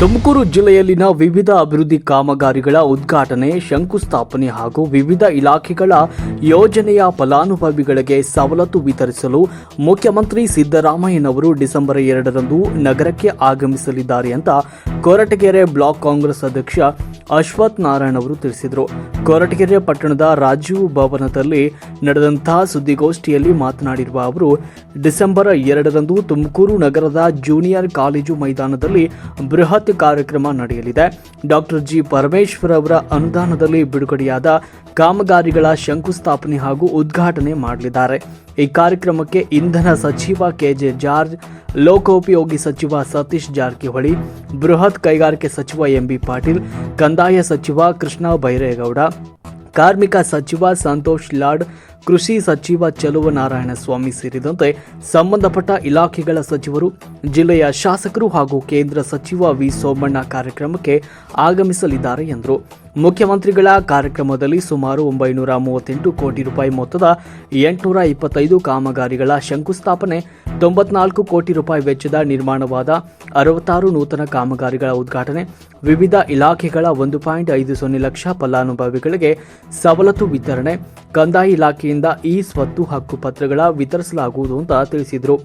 ತುಮಕೂರು ಜಿಲ್ಲೆಯಲ್ಲಿನ ವಿವಿಧ ಅಭಿವೃದ್ಧಿ ಕಾಮಗಾರಿಗಳ ಉದ್ಘಾಟನೆ, ಶಂಕುಸ್ಥಾಪನೆ ಹಾಗೂ ವಿವಿಧ ಇಲಾಖೆಗಳ ಯೋಜನೆಯ ಫಲಾನುಭವಿಗಳಿಗೆ ಸವಲತ್ತು ವಿತರಿಸಲು ಮುಖ್ಯಮಂತ್ರಿ ಸಿದ್ದರಾಮಯ್ಯನವರು ಡಿಸೆಂಬರ್ ಎರಡರಂದು ನಗರಕ್ಕೆ ಆಗಮಿಸಲಿದ್ದಾರೆ ಅಂತ ಕೊರಟಗೆರೆ ಬ್ಲಾಕ್ ಕಾಂಗ್ರೆಸ್ ಅಧ್ಯಕ್ಷ ಅಶ್ವಥ್ ನಾರಾಯಣ್ ಅವರು ತಿಳಿಸಿದರು. ಕೊರಟಗೆರೆ ಪಟ್ಟಣದ ರಾಜೀವ್ ಭವನದಲ್ಲಿ ನಡೆದಂತಹ ಸುದ್ದಿಗೋಷ್ಠಿಯಲ್ಲಿ ಮಾತನಾಡಿರುವ ಅವರು, ಡಿಸೆಂಬರ್ ಎರಡರಂದು ತುಮಕೂರು ನಗರದ ಜೂನಿಯರ್ ಕಾಲೇಜು ಮೈದಾನದಲ್ಲಿ ಬೃಹತ್ ಕಾರ್ಯಕ್ರಮ ನಡೆಯಲಿದೆ. ಡಾಕ್ಟರ್ ಜಿ ಪರಮೇಶ್ವರ್ ಅವರ ಅನುದಾನದಲ್ಲಿ ಬಿಡುಗಡೆಯಾದ ಕಾಮಗಾರಿಗಳ ಶಂಕುಸ್ಥಾಪನೆ ಹಾಗೂ ಉದ್ಘಾಟನೆ ಮಾಡಲಿದ್ದಾರೆ. ಈ ಕಾರ್ಯಕ್ರಮಕ್ಕೆ ಇಂಧನ ಸಚಿವ ಕೆಜೆ ಜಾರ್ಜ್, ಲೋಕೋಪಯೋಗಿ ಸಚಿವ ಸತೀಶ್ ಜಾರಕಿಹೊಳಿ, ಬೃಹತ್ ಕೈಗಾರಿಕೆ ಸಚಿವ ಎಂಬಿ ಪಾಟೀಲ್, ಕಂದಾಯ ಸಚಿವ ಕೃಷ್ಣ ಬೈರೇಗೌಡ, ಕಾರ್ಮಿಕ ಸಚಿವ ಸಂತೋಷ್ ಲಾಡ್, ಕೃಷಿ ಸಚಿವ ಚಲುವ ನಾರಾಯಣಸ್ವಾಮಿ ಸೇರಿದಂತೆ ಸಂಬಂಧಪಟ್ಟ ಇಲಾಖೆಗಳ ಸಚಿವರು, ಜಿಲ್ಲೆಯ ಶಾಸಕರು ಹಾಗೂ ಕೇಂದ್ರ ಸಚಿವ ವಿ ಸೋಮಣ್ಣ ಕಾರ್ಯಕ್ರಮಕ್ಕೆ ಆಗಮಿಸಲಿದ್ದಾರೆ ಎಂದರು. ಮುಖ್ಯಮಂತ್ರಿಗಳ ಕಾರ್ಯಕ್ರಮದಲ್ಲಿ ಸುಮಾರು ಒಂಬೈನೂರ ಮೂವತ್ತೆಂಟು ಕೋಟಿ ರೂಪಾಯಿ ಮೊತ್ತದ ಎಂಟುನೂರ ಇಪ್ಪತ್ತೈದು ಕಾಮಗಾರಿಗಳ ಶಂಕುಸ್ಥಾಪನೆ, ತೊಂಬತ್ನಾಲ್ಕು ಕೋಟಿ ರೂಪಾಯಿ ವೆಚ್ಚದ ನಿರ್ಮಾಣವಾದ ಅರವತ್ತಾರು ನೂತನ ಕಾಮಗಾರಿಗಳ ಉದ್ಘಾಟನೆ, ವಿವಿಧ ಇಲಾಖೆಗಳ ಒಂದು ಪಾಯಿಂಟ್ ಐದು ಸೊನ್ನೆ ಲಕ್ಷ ಫಲಾನುಭವಿಗಳಿಗೆ ಸವಲತ್ತು ವಿತರಣೆ, ಕಂದಾಯ ಇಲಾಖೆಯಿಂದ ಈ ಸ್ವತ್ತು ಹಕ್ಕು ಪತ್ರಗಳ ವಿತರಿಸಲಾಗುವುದು ಅಂತ ತಿಳಿಸಿದರು.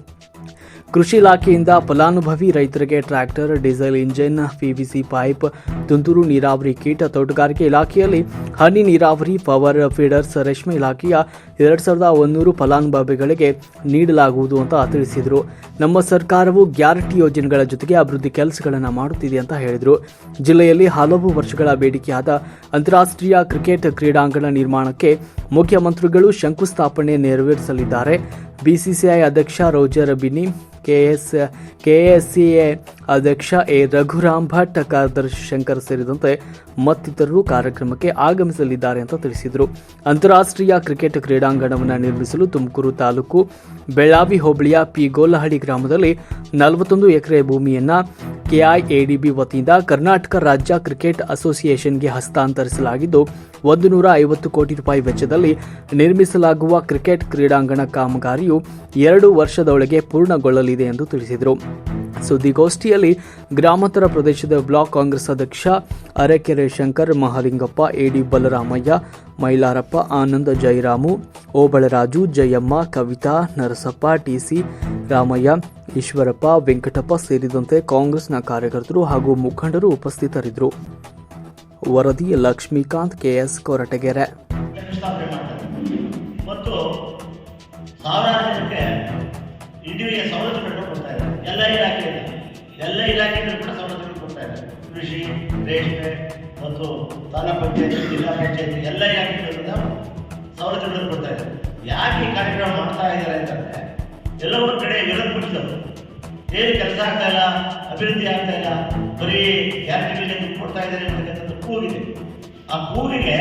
ಕೃಷಿ ಇಲಾಖೆಯಿಂದ ಫಲಾನುಭವಿ ರೈತರಿಗೆ tractor, diesel engine PVC pipe ತುಂತುರು ನೀರಾವರಿ ಕೀಟ ತೋಟಗಾರಿಕೆ ಇಲಾಖೆಯಲ್ಲಿ ಹನಿ ನೀರಾವರಿ ಪವರ್ ಫೀಡರ್ಸ್ ರೇಷ್ಮೆ ಇಲಾಖೆಯ ಎರಡು ಸಾವಿರದ ಒಂದೂರು ಫಲಾನುಭವಿಗಳಿಗೆ ನೀಡಲಾಗುವುದು ಅಂತ ತಿಳಿಸಿದರು. ನಮ್ಮ ಸರ್ಕಾರವು ಗ್ಯಾರಂಟಿ ಯೋಜನೆಗಳ ಜೊತೆಗೆ ಅಭಿವೃದ್ಧಿ ಕೆಲಸಗಳನ್ನು ಮಾಡುತ್ತಿದೆ ಅಂತ ಹೇಳಿದರು. ಜಿಲ್ಲೆಯಲ್ಲಿ ಹಲವು ವರ್ಷಗಳ ಬೇಡಿಕೆಯಾದ ಅಂತಾರಾಷ್ಟ್ರೀಯ ಕ್ರಿಕೆಟ್ ಕ್ರೀಡಾಂಗಣ ನಿರ್ಮಾಣಕ್ಕೆ ಮುಖ್ಯಮಂತ್ರಿಗಳು ಶಂಕುಸ್ಥಾಪನೆ ನೆರವೇರಿಸಲಿದ್ದಾರೆ. ಬಿಸಿಸಿಐ ಅಧ್ಯಕ್ಷ ರೋಜರ್ ಬಿನಿ ಕೆಎಸ್, ಕೆಎಸ್ಸಿಎ ಅಧ್ಯಕ್ಷ ಎ ರಘುರಾಮ್ ಭಟ್, ಕಾರ್ಯದರ್ಶಿ ಶಂಕರ್ ಸೇರಿದಂತೆ ಮತ್ತಿತರರು ಕಾರ್ಯಕ್ರಮಕ್ಕೆ ಆಗಮಿಸಲಿದ್ದಾರೆ ಅಂತ ತಿಳಿಸಿದರು. ಅಂತಾರಾಷ್ಟ್ರೀಯ ಕ್ರಿಕೆಟ್ ಕ್ರೀಡಾಂಗಣವನ್ನು ನಿರ್ಮಿಸಲು ತುಮಕೂರು ತಾಲೂಕು ಬೆಳ್ಳಾವಿ ಹೋಬಳಿಯ ಪಿ ಗೋಲಹಳ್ಳಿ ಗ್ರಾಮದಲ್ಲಿ ನಲವತ್ತೊಂದು ಎಕರೆ ಭೂಮಿಯನ್ನು ಕೆಐಎಡಿಬಿ ವತಿಯಿಂದ ಕರ್ನಾಟಕ ರಾಜ್ಯ ಕ್ರಿಕೆಟ್ ಅಸೋಸಿಯೇಷನ್ಗೆ ಹಸ್ತಾಂತರಿಸಲಾಗಿದ್ದು ಒಂದು ನೂರ ಐವತ್ತು ಕೋಟಿ ರೂಪಾಯಿ ವೆಚ್ಚದಲ್ಲಿ ನಿರ್ಮಿಸಲಾಗುವ ಕ್ರಿಕೆಟ್ ಕ್ರೀಡಾಂಗಣ ಕಾಮಗಾರಿಯು ಎರಡು ವರ್ಷದೊಳಗೆ ಪೂರ್ಣಗೊಳ್ಳಲಿದೆ ಎಂದು ತಿಳಿಸಿದರು. ಸುದ್ದಿಗೋಷ್ಠಿಯಲ್ಲಿ ಗ್ರಾಮಾಂತರ ಪ್ರದೇಶದ ಬ್ಲಾಕ್ ಕಾಂಗ್ರೆಸ್ ಅಧ್ಯಕ್ಷ ಅರೆಕೆರೆ ಶಂಕರ್, ಮಹಾಲಿಂಗಪ್ಪ, ಎಡಿ ಬಲರಾಮಯ್ಯ, ಮೈಲಾರಪ್ಪ, ಆನಂದ ಜಯರಾಮು ಓಬಳರಾಜು, ಜಯಮ್ಮ, ಕವಿತಾ, ನರಸಪ್ಪ, ಟಿಸಿ ರಾಮಯ್ಯ, ಈಶ್ವರಪ್ಪ, ವೆಂಕಟಪ್ಪ ಸೇರಿದಂತೆ ಕಾಂಗ್ರೆಸ್ನ ಕಾರ್ಯಕರ್ತರು ಹಾಗೂ ಮುಖಂಡರು ಉಪಸ್ಥಿತರಿದ್ದರು. ವರದಿ ಲಕ್ಷ್ಮೀಕಾಂತ್, ಕೆಎಸ್ ಕೊರಟಗೆರೆ. ಸಾವಿರಾರು ಜನಕ್ಕೆ ಇಡೀ ಸವಲತ್ತು ಕೊಡ್ತಾ ಇದ್ದಾರೆ. ಎಲ್ಲ ಇಲಾಖೆಯಿಂದ ಎಲ್ಲ ಇಲಾಖೆಗಳು ಕೂಡ ಕೊಡ್ತಾ ಇದ್ದಾರೆ. ಕೃಷಿ, ರೇಷ್ಮೆ ಮತ್ತು ತಾಲೂಕು ಪಂಚಾಯತಿ, ಜಿಲ್ಲಾ ಪಂಚಾಯತಿ ಎಲ್ಲ ಇಲಾಖೆಗಳಿಂದ ಸವಲತ್ತುಗಳನ್ನು ಕೊಡ್ತಾ ಇದ್ದಾರೆ. ಯಾಕೆ ಈ ಕಾರ್ಯಕ್ರಮ ಮಾಡ್ತಾ ಇದ್ದಾರೆ ಅಂತಂದ್ರೆ ಎಲ್ಲವರ ಕಡೆ ಎಲ್ಲರೂ ಪಡಿಸಿದವರು ಏನು ಕೆಲಸ ಆಗ್ತಾ ಇಲ್ಲ, ಅಭಿವೃದ್ಧಿ ಆಗ್ತಾ ಇಲ್ಲ, ಬರೀ ಗ್ಯಾರಂಟಿಗಳಿಗೆ ದುಡ್ಡು ಕೊಡ್ತಾ ಇದ್ದಾರೆ ಅಂತಕ್ಕಂಥದ್ದು ಕೂಗಿದೆ. ಆ ಕೂಗಿಗೆ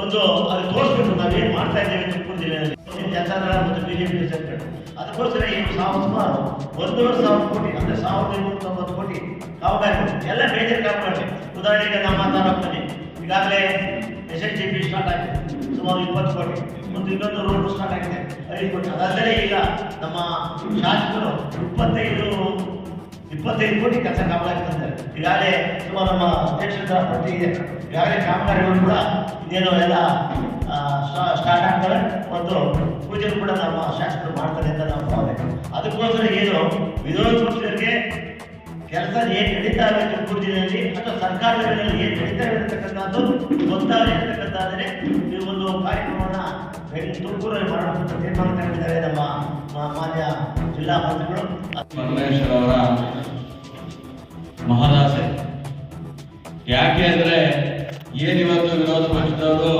ಒಂದು ಅದು ತೋರಿಸ್ಬೇಕು, ನಾವೇನು ಮಾಡ್ತಾ ಇದ್ದೇವೆ ತುಮಕೂರು ಜಿಲ್ಲೆಯಲ್ಲಿ ಜನತಾದಳ ಮತ್ತು ಬಿಜೆಪಿ ಸೇರ್ಕೊಂಡು ಅದಕ್ಕೋಸ್ಕರ ಈ ಸಾವಿರ ಸುಮಾರು ಒಂದೂವರೆ ಸಾವಿರ ಕೋಟಿ ಅಂದ್ರೆ ಸಾವಿರದ ಇನ್ನೂರ ತೊಂಬತ್ತು ಕೋಟಿ ಕಾಮಗಾರಿಗಳು ಎಲ್ಲ ಮೇಜರ್ ಕಾಪಾಡಿ ಉದಾಹರಣೆಗೆ ನಮ್ಮ ತಾಲೂಕಿನಲ್ಲಿ ಈಗಾಗಲೇ S H G P start ಆಗಿದೆ. ಸುಮಾರು ಇಪ್ಪತ್ತು ಕೋಟಿ. ಒಂದು ಇನ್ನೊಂದು ರೋಡ್ ಸ್ಟಾರ್ಟ್ ಆಗಿದೆ. ಐದು ಕೋಟಿ. ಅದಲ್ಲದೆ ಈಗ ನಮ್ಮ ಶಾಸಕರು ಇಪ್ಪತ್ತೈದು ಇಪ್ಪತ್ತೈದು ಕೋಟಿ ಕೆಲಸ ಕಾಮಗಾರಿ ತಂದಿದ್ದಾರೆ ಈಗಾಗಲೇ ಸುಮಾರು ನಮ್ಮ ಅಧ್ಯಕ್ಷರ ಪಟ್ಟಿ ಇದೆ. ಈಗಾಗಲೇ ಕಾಮಗಾರಿಗಳು ಕೂಡ ಇದೇನೋ ಎಲ್ಲ ಸ್ಟಾರ್ಟ್ ಆಗ್ತಾರೆ ಮತ್ತು ಪೂಜೆ ಕೂಡ ನಮ್ಮ ಶಾಸಕರು ಮಾಡ್ತಾರೆ ಅಂತ ನಾವು ಭಾವನೆ ಅದಕ್ಕೋಸ್ಕರ ಏನು, ವಿರೋಧ ಕೆಲಸ ಏನು ನಡೀತಾ ಇದೆ ತುಮಕೂರು ಜಿಲ್ಲೆಯಲ್ಲಿ ಅಥವಾ ಸರ್ಕಾರಗಳಲ್ಲಿ ಏನ್ ನಡೀತಾ ಇರತಕ್ಕಂಥದ್ದು ಗೊತ್ತಾಗಲಿ ಈ ಒಂದು ಕಾರ್ಯಕ್ರಮವನ್ನು ತುಮಕೂರಲ್ಲಿ ಮಾಡಬೇಕು ತೀರ್ಮಾನ ತಗೊಂಡಿದ್ದಾರೆ ನಮ್ಮ ಮಾನ್ಯ ಜಿಲ್ಲಾ ಮಂತ್ರಿಗಳು. ಪರಮೇಶ್ವರ್ ಅವರ ಮಹದಾಸೆ. ಯಾಕೆ ಅಂದ್ರೆ ಏನಿವತ್ತು ವಿರೋಧ ಪಕ್ಷದವರು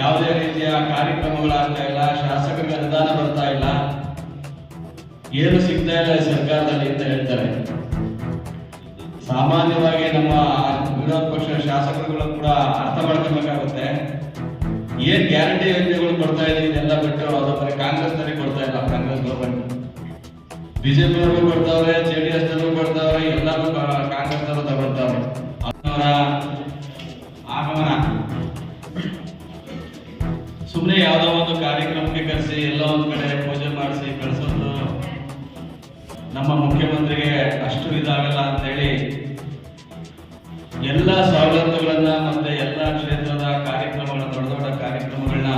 ಯಾವುದೇ ರೀತಿಯ ಕಾರ್ಯಕ್ರಮಗಳಾಗ್ತಾ ಇಲ್ಲ, ಶಾಸಕರಿಗೆ ಅನುದಾನ ಬರ್ತಾ ಇಲ್ಲ. ಏನು ಸಿಗ್ತಾ ಇಲ್ಲ ಸರ್ಕಾರದಲ್ಲಿ ಅಂತ ಹೇಳ್ತಾರೆ. ಸಾಮಾನ್ಯವಾಗಿ ನಮ್ಮ ವಿರೋಧ ಪಕ್ಷ ಶಾಸಕರುಗಳು ಕೂಡ ಅರ್ಥ ಮಾಡ್ಕೊಬೇಕಾಗುತ್ತೆ ಏನ್ ಗ್ಯಾರಂಟಿ ಯೋಜನೆಗಳು ಕೊಡ್ತಾ ಇದೆ ಇದೆಲ್ಲ ಬಿಟ್ಟು ಅದು ಬರೀ ಕಾಂಗ್ರೆಸ್ನಲ್ಲಿ ಕೊಡ್ತಾ ಇಲ್ಲ, ಕಾಂಗ್ರೆಸ್ ಬಿಜೆಪಿ ಅವರು ಕೊಡ್ತಾವ್ರೆ ಜೆಡಿಎಸ್ ಡಿ ಎಲ್ಲ ಒಂದು ಕಡೆ ಪೂಜೆ ಮಾಡಿಸಿ ಬೆಳೆಸೋದು. ನಮ್ಮ ಮುಖ್ಯಮಂತ್ರಿಗೆ ಅಷ್ಟು ಇದಾಗಲ್ಲ ಅಂತೇಳಿ ಸವಲತ್ತುಗಳನ್ನ ಮತ್ತೆ ಎಲ್ಲ ಕ್ಷೇತ್ರದ ಕಾರ್ಯಕ್ರಮಗಳ, ದೊಡ್ಡ ದೊಡ್ಡ ಕಾರ್ಯಕ್ರಮಗಳನ್ನ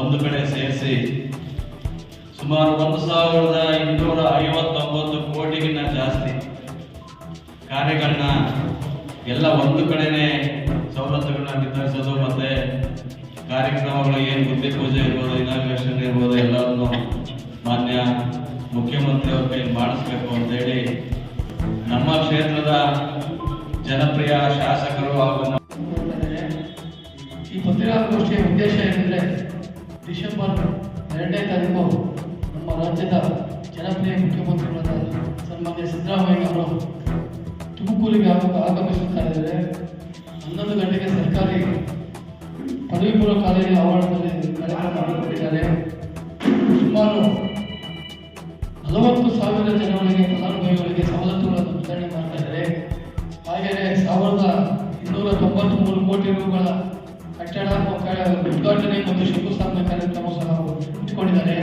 ಒಂದು ಕಡೆ ಸೇರಿಸಿ ಸುಮಾರು ಒಂದು ಸಾವಿರದ ಇನ್ನೂರ ಐವತ್ತೊಂಬತ್ತು ಕೋಟಿಗಿನ್ನ ಜಾಸ್ತಿ ಕಾರ್ಯಗಳನ್ನ ಎಲ್ಲ ಒಂದು ಕಡೆನೆ ಸವಲತ್ತುಗಳನ್ನ ವಿತರಿಸೋದು ಮತ್ತೆ ಕಾರ್ಯಕ್ರಮಗಳು ಏನು ಗುಡ್ಡೆ ಪೂಜೆ ಇರ್ಬೋದು ಇನಾಗ್ರೇಷನ್ ಇರ್ಬೋದು ಎಲ್ಲರನ್ನು ಮಾನ್ಯ ಮುಖ್ಯಮಂತ್ರಿ ಅವ್ರ ಕೈ ಮಾಡಿಸ್ಬೇಕು ಅಂತೇಳಿ ನಮ್ಮ ಕ್ಷೇತ್ರದ ಜನಪ್ರಿಯ ಶಾಸಕರು ಹಾಗೂ. ಈ ಪತ್ರಿಕಾಗೋಷ್ಠಿಯ ಉದ್ದೇಶ ಏನಂದ್ರೆ ಡಿಸೆಂಬರ್ ಎರಡನೇ ತಾರೀಕು ನಮ್ಮ ರಾಜ್ಯದ ಜನಪ್ರಿಯ ಮುಖ್ಯಮಂತ್ರಿಗಳಾದ ಸನ್ಮಾನ್ಯ ಸಿದ್ದರಾಮಯ್ಯ ಅವರು ತುಮಕೂರಿಗೆ ಆಗಮಿಸುತ್ತಾ ಇದ್ದಾರೆ ಹನ್ನೊಂದು ಗಂಟೆಗೆ ಸರ್ಕಾರಿ ಪದವಿ ಪೂರ್ವ ಕಾಲೇಜಿನ ಆವರಣದಲ್ಲಿ ಕಾರ್ಯಕ್ರಮ ಮಾಡಿಕೊಂಡಿದ್ದಾರೆ ಸುಮಾರು ನಲವತ್ತು ಸಾವಿರ ಜನಗಳಿಗೆ, ಫಲಾನುಭವಿಗಳಿಗೆ ಸವಲತ್ತುಗಳನ್ನು ವಿತರಣೆ ಮಾಡ್ತಾ ಇದ್ದಾರೆ. ಹಾಗೆಯೇ ಸಾವಿರದ ಇನ್ನೂರ ತೊಂಬತ್ಮೂರು ಕೋಟಿ ರೂಗಳ ಕಟ್ಟಡ ಉದ್ಘಾಟನೆ ಮತ್ತು ಶಂಕುಸ್ಥಾಪನೆ ಕಾರ್ಯಕ್ರಮ ಸಹ ಇಟ್ಕೊಂಡಿದ್ದಾರೆ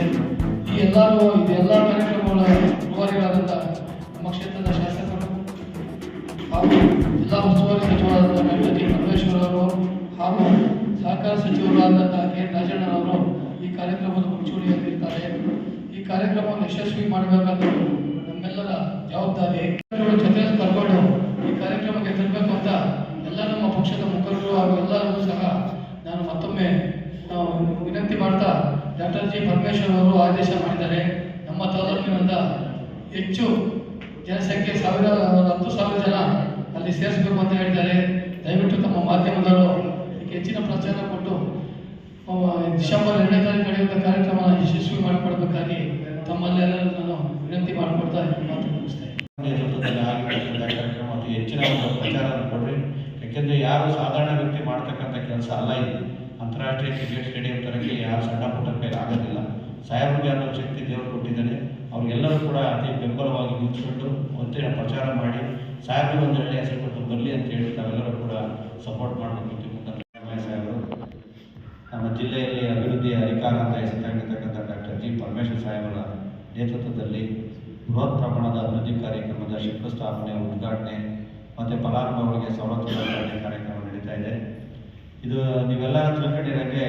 ಈ ಎಲ್ಲರೂ ಇದೆಲ್ಲ ಕಾರ್ಯಕ್ರಮಗಳ ಉಸ್ತುವಾರಿಗಳಾದಂಥ ನಮ್ಮ ಕ್ಷೇತ್ರದ ಶಾಸಕರು ಹಾಗೂ ಜಿಲ್ಲಾ ಉಸ್ತುವಾರಿ ಸಚಿವರಾದಂಥ ಡಾಕ್ಟರ್ ಜಿ ಪರಮೇಶ್ವರ್ ಅವರು ಹಾಗೂ ಸಹಕಾರ ಸಚಿವರಾದಂಥ ಕೆ. ರಾಜಣ್ಣನವರು ಈ ಕಾರ್ಯಕ್ರಮದ ಮುಂಚೂಣಿಯಲ್ಲಿರ್ತಾರೆ. ಈ ಕಾರ್ಯಕ್ರಮವನ್ನು ಯಶಸ್ವಿ ಮಾಡಬೇಕಾದ್ರೆ ನಮ್ಮೆಲ್ಲರ ಜವಾಬ್ದಾರಿ. ಜೊತೆಯಲ್ಲಿ ಕರ್ಕೊಂಡು ಈ ಕಾರ್ಯಕ್ರಮಕ್ಕೆ ತರಬೇಕು ಅಂತ ಎಲ್ಲ ನಮ್ಮ ಪಕ್ಷದ ಮುಖಂಡರು ಹಾಗೂ ಎಲ್ಲರಿಗೂ ಸಹ ನಾನು ಮತ್ತೊಮ್ಮೆ ವಿನಂತಿ ಮಾಡ್ತಾ ಡಾಕ್ಟರ್ ಜಿ. ಪರಮೇಶ್ವರ್ ಅವರು ಆದೇಶ ಮಾಡಿದ್ದಾರೆ. ನಮ್ಮ ತಾಲೂಕಿನಿಂದ ಹೆಚ್ಚು ಜನಸಂಖ್ಯೆ ಸಾವಿರ ಹತ್ತು ಸಾವಿರ ಜನ ಅಲ್ಲಿ ಸೇರಿಸಬೇಕು ಅಂತ ಹೇಳಿದ್ದಾರೆ. ಡಿಸೆಂಬರ್ ಎರಡನೇ ತಾರೀಕು ನಡೆಯುವಂಥ ಕಾರ್ಯಕ್ರಮ ಯಶಸ್ವಿ ಮಾಡಿಕೊಡ್ಬೇಕಾಗಿ ತಮ್ಮಲ್ಲೆಲ್ಲರೂ ನಾನು ವಿನಂತಿ ಮಾಡಿಕೊಡ್ತಾ ಮಾತು ಕಾರ್ಯಕ್ರಮ ಅತಿ ಹೆಚ್ಚಿನ ಒಂದು ಪ್ರಚಾರವನ್ನು ಕೊಡ್ರಿ ಯಾಕೆಂದರೆ ಯಾರು ಸಾಧಾರಣ ವ್ಯಕ್ತಿ ಮಾಡ್ತಕ್ಕಂಥ ಕೆಲಸ ಅಲ್ಲ ಇದು ಅಂತಾರಾಷ್ಟ್ರೀಯ ಕ್ರಿಕೆಟ್ ಸ್ಟೇಡಿಯಂ ತರಕ್ಕೆ ಯಾರು ಸಣ್ಣ ಪುಟ್ಟ ಕೈ ಆಗೋದಿಲ್ಲ. ಸಾಹೇಬ್ರಿಗೆ ಅನ್ನೋ ಶಕ್ತಿ ದೇವರು ಕೊಟ್ಟಿದ್ದಾನೆ. ಅವ್ರಿಗೆಲ್ಲರೂ ಕೂಡ ಅತಿ ಬೆಂಬಲವಾಗಿ ನಿಂತ್ಕೊಂಡು ಒತ್ತಿನ ಪ್ರಚಾರ ಮಾಡಿ. ಸಾಹೇಬ್ರಿಗೆ ಒಂದು ಹೆಸರು ಕೊಟ್ಟು ಬರಲಿ ಅಂತ ಹೇಳಿ ತಾವೆಲ್ಲರೂ ಕೂಡ ಸಪೋರ್ಟ್ ಮಾಡಬೇಕು. ಜಿಲ್ಲೆಯಲ್ಲಿ ಅಭಿವೃದ್ಧಿಯ ಅಧಿಕಾರ ಅಂತ ಹೆಸರಾಗಿರ್ತಕ್ಕಂಥ ಡಾಕ್ಟರ್ ಜಿ ಪರಮೇಶ್ವರ ಸಾಹೇಬರ ನೇತೃತ್ವದಲ್ಲಿ ಬೃಹತ್ ಪ್ರಮಾಣದ ಅಭಿವೃದ್ಧಿ ಕಾರ್ಯಕ್ರಮದ ಶಂಕುಸ್ಥಾಪನೆ ಉದ್ಘಾಟನೆ ಮತ್ತು ಫಲಾನುಭವಿಗಳಿಗೆ ಸವಲತ್ತು ಕಾರ್ಯಕ್ರಮ ನಡೀತಾ ಇದೆ. ಇದು ನೀವೆಲ್ಲ ತಿಳ್ಕೊಂಡಿರೋಕ್ಕೆ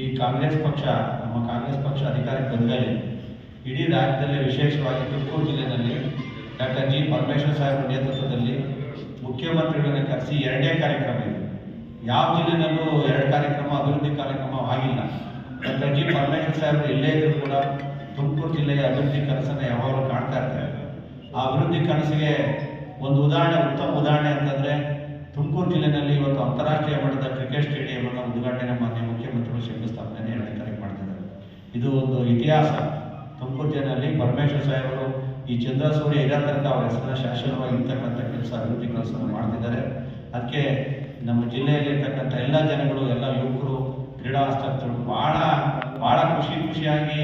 ಈ ಕಾಂಗ್ರೆಸ್ ಪಕ್ಷ, ನಮ್ಮ ಕಾಂಗ್ರೆಸ್ ಪಕ್ಷ ಅಧಿಕಾರಕ್ಕೆ ಬಂದಲ್ಲಿ ಇಡೀ ರಾಜ್ಯದಲ್ಲಿ ವಿಶೇಷವಾಗಿ ತುಮಕೂರು ಜಿಲ್ಲೆಯಲ್ಲಿ ಡಾಕ್ಟರ್ ಜಿ ಪರಮೇಶ್ವರ ಸಾಹೇಬರ ನೇತೃತ್ವದಲ್ಲಿ ಮುಖ್ಯಮಂತ್ರಿಗಳನ್ನ ಕರೆಸಿ ಎರಡನೇ ಕಾರ್ಯಕ್ರಮ ಇದೆ. ಯಾವ ಜಿಲ್ಲೆನಲ್ಲೂ ಎರಡು ಕಾರ್ಯಕ್ರಮ, ಅಭಿವೃದ್ಧಿ ಕಾರ್ಯಕ್ರಮ ಆಗಿಲ್ಲ. Doctor G. ಪರಮೇಶ್ವರ್ ಸಾಹೇಬರು ಇಲ್ಲೇ ಇದ್ರೂ ಕೂಡ ತುಮಕೂರು ಜಿಲ್ಲೆಯ ಅಭಿವೃದ್ಧಿ ಕನಸನ್ನು ಯಾವಾಗಲೂ ಕಾಣ್ತಾ ಇರ್ತಾರೆ. ಆ ಅಭಿವೃದ್ಧಿ ಕನಸಿಗೆ ಒಂದು ಉದಾಹರಣೆ, ಉತ್ತಮ ಉದಾಹರಣೆ ಅಂತಂದ್ರೆ ತುಮಕೂರು ಜಿಲ್ಲೆಯಲ್ಲಿ ಇವತ್ತು ಅಂತಾರಾಷ್ಟ್ರೀಯ ಮಟ್ಟದ ಕ್ರಿಕೆಟ್ ಸ್ಟೇಡಿಯಂ ಅನ್ನು ಉದ್ಘಾಟನೆ ಮಾನ್ಯ ಮುಖ್ಯಮಂತ್ರಿಗಳು ಶಂಕುಸ್ಥಾಪನೆ ಎರಡನೇ ತಾರೀಕು ಮಾಡ್ತಿದ್ದಾರೆ ಇದು ಒಂದು ಇತಿಹಾಸ. ತುಮಕೂರು ಜಿಲ್ಲೆಯಲ್ಲಿ ಪರಮೇಶ್ವರ್ ಸಾಹೇಬರು ಈ ಚಂದ್ರಸೂರ್ಯ ಇರೋ ತನಕ ಅವರ ಹೆಸರನ್ನ ಶಾಶ್ವತವಾಗಿ ಇರ್ತಕ್ಕಂಥ ಕೆಲಸ ಅಭಿವೃದ್ಧಿ ಕೆಲಸವನ್ನು ಮಾಡ್ತಿದ್ದಾರೆ. ಅದಕ್ಕೆ ನಮ್ಮ ಜಿಲ್ಲೆಯಲ್ಲಿ ಇರ್ತಕ್ಕಂಥ ಎಲ್ಲ ಜನಗಳು ಎಲ್ಲ ಯುವಕರು ಕ್ರೀಡಾ ಆಸಕ್ತರು ಭಾಳ ಭಾಳ ಖುಷಿ ಖುಷಿಯಾಗಿ